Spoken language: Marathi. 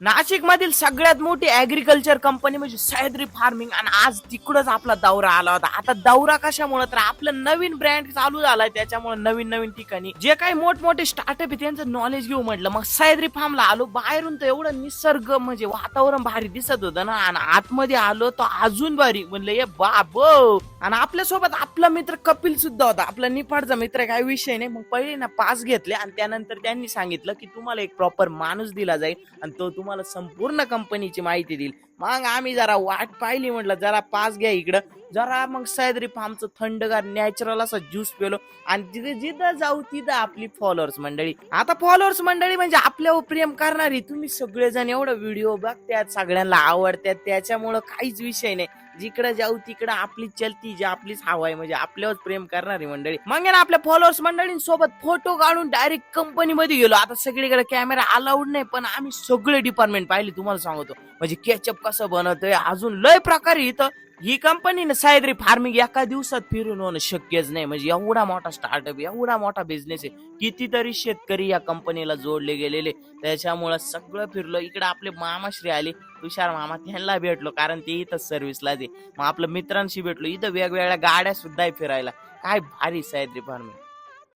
नाशिक मधील सगळ्यात मोठी ऍग्रीकल्चर कंपनी म्हणजे सह्याद्री फार्मिंग आणि आज तिकडच आपला दौरा आला होता. आता दौरा कशामुळे? तर आपलं नवीन ब्रँड चालू झालाय त्याच्यामुळे नवीन नवीन ठिकाणी. जे काही मोठमोठे स्टार्टअप आहे त्यांचं नॉलेज घेऊ म्हटलं. मग सह्याद्री फार्मला आलो बाहेरून तर एवढं निसर्ग म्हणजे वातावरण भारी दिसत होतं ना. आणि आतमध्ये आलो तर अजून भारी. म्हणलं ये बाबो! आणि आपल्यासोबत आपला मित्र कपिल सुद्धा होता. आपला निफाडचा मित्र काही विषय नाही. मग पहिले ना पास घेतले आणि त्यानंतर त्यांनी सांगितलं की तुम्हाला एक प्रॉपर माणूस दिला जाईल आणि तो तुम्हाला संपूर्ण कंपनीची माहिती देईल. मग आम्ही जरा वाट पाहिली म्हटलं जरा पास घ्या इकडं. जरा मग सह्याद्री फार्मचं थंडगार नॅचरल असा ज्यूस पेलो. आणि तिथे जिथं जाऊ तिथं आपली फॉलोअर्स मंडळी. आता फॉलोअर्स मंडळी म्हणजे आपल्यावर प्रेम करणारी. तुम्ही सगळेजण एवढं व्हिडिओ बघतात सगळ्यांना आवडतात. त्याच्यामुळं काहीच विषय नाही. जिकडे जाऊ तिकडे आपली चलती जी आपलीच हवा आहे. म्हणजे आपल्यावर प्रेम करणारी मंडळी. मग ना आपल्या फॉलोअर्स मंडळींसोबत फोटो काढून डायरेक्ट कंपनीमध्ये गेलो. आता सगळीकडे कॅमेरा अलाउड नाही पण आम्ही सगळे डिपार्टमेंट पाहिले तुम्हाला सांगतो. म्हणजे केचअप कसं बनवतोय अजून लय प्रकारे इथं. ही कंपनी ना सायद्री फार्मिंग एका दिवसात फिरून होणं शक्यच नाही. म्हणजे एवढा मोठा स्टार्टअप एवढा मोठा बिझनेस आहे. कितीतरी शेतकरी या कंपनीला जोडले गेलेले. त्याच्यामुळं सगळं फिरलो. इकडे आपले मामाश्री आले. तुषार मामा त्यांना भेटलो कारण ते इथं सर्व्हिसला दे मग आपल्या मित्रांशी भेटलो. इथं वेगवेगळ्या गाड्या सुद्धा फिरायला. काय भारी सायद्री फार्मिंग